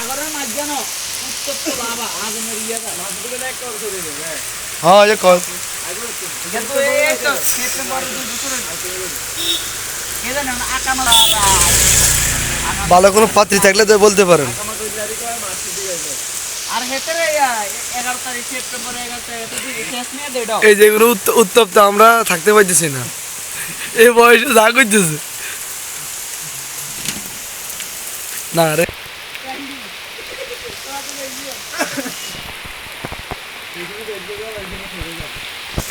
সাগরের মাছ উত্তপ্ত বাবা। আগুনের ইয়ে হ্যাঁ যে কয় কিন্তু এই তো সেপ্টেম্বর দুপুরে কে জানে না আকামালা ভালো কোনো পাত্রী থাকলে তো বলতে পারেন। এই যেগুলো উত্ত- উত্তপ্ত আমরা থাকতে পারতেছি না। এই বয়সে যা করতেছে। না রে।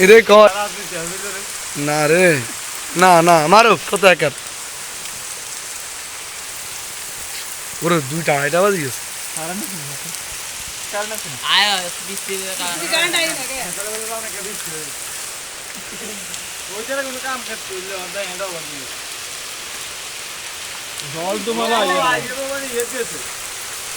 এরে কর না রে। না না মারো কত একার ওরে, দুইটা আড়াইটা বাজে গেছে। আয়া বৃষ্টি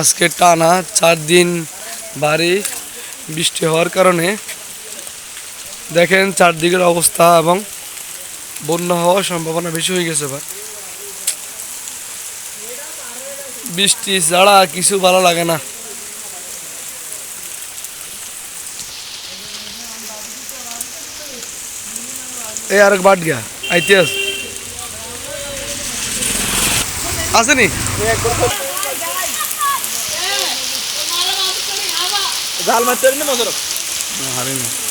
আজকে টানা চার দিন বাড়ি বৃষ্টি হওয়ার কারণে দেখেন চারদিকের অবস্থা এবং বন্যা হওয়ার সম্ভাবনা বেশি হয়ে গেছে এবার। বৃষ্টি ছাড়া কিছু ভালো লাগে না। এই আরেক বাট গিয়া আইতিহাস আসেনি? জাল মারতে পারি না মজা হারিনি।